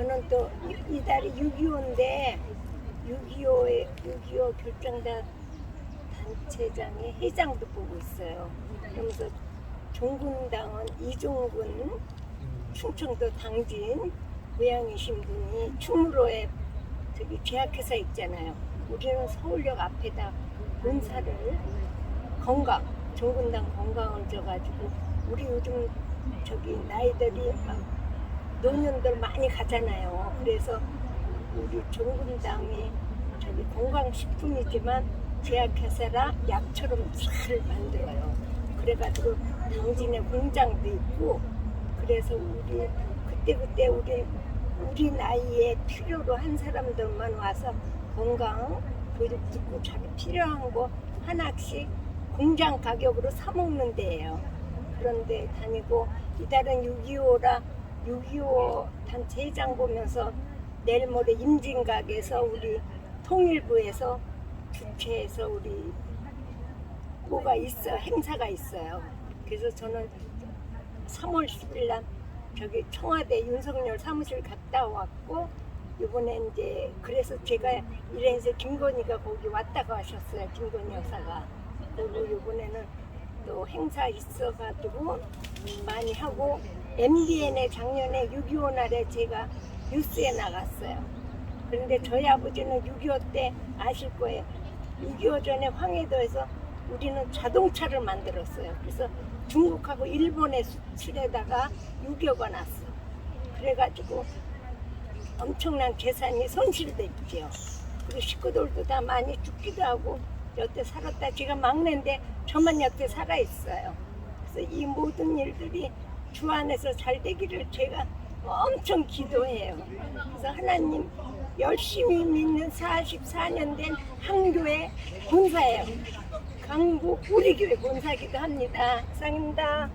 저는 또 이- 이달이 6.25인데 6.25의 6.25 결정단 단체장의 회장도 보고 있어요. 그러면서 종군당은 이종군 충청도 당진 고향이신 분이 충무로에 저기 제약회사 있잖아요. 우리는 서울역 앞에다 본사를 건강 종군당 건강을 줘가지고 우리 요즘 저기 나이들이 막 노년들 많이 가잖아요. 그래서 우리 종군당이 저기 건강식품이지만 제약회사라 약처럼 잘 만들어요. 그래가지고 당진에 공장도 있고 그래서 우리 그때 그때 우리 우리 나이에 필요로 한 사람들만 와서 건강 교육 듣고 자기 필요한 거 하나씩 공장 가격으로 사 먹는 데예요. 그런데 다니고 이달은 6.25라 6.25 단체 회장 보면서 내일 모레 임진각에서 우리 통일부에서 주최해서 우리 뭐가 있어 행사가 있어요. 그래서 저는 3월 10일 날 저기 청와대 윤석열 사무실 갔다 왔고 이번에 이제 그래서 제가 이래서 김건희가 거기 왔다가 하셨어요. 김건희 여사가 그리고 이번에는 또 행사 있어가지고 많이 하고 MBN에 작년에 6.25 날에 제가 뉴스에 나갔어요. 그런데 저희 아버지는 6.25 때 아실 거예요. 6.25 전에 황해도에서 우리는 자동차를 만들었어요. 그래서 중국하고 일본에 수출에다가 6.25가 났어. 그래가지고 엄청난 재산이 손실됐죠. 그리고 식구들도 다 많이 죽기도 하고 여태 살았다. 제가 막내인데 저만 여태 살아있어요. 그래서 이 모든 일들이 주 안에서 잘 되기를 제가 엄청 기도해요. 그래서 하나님 열심히 믿는 44년 된 한교회 본사예요. 강북 우리 교회 본사기도 합니다. 이상입니다.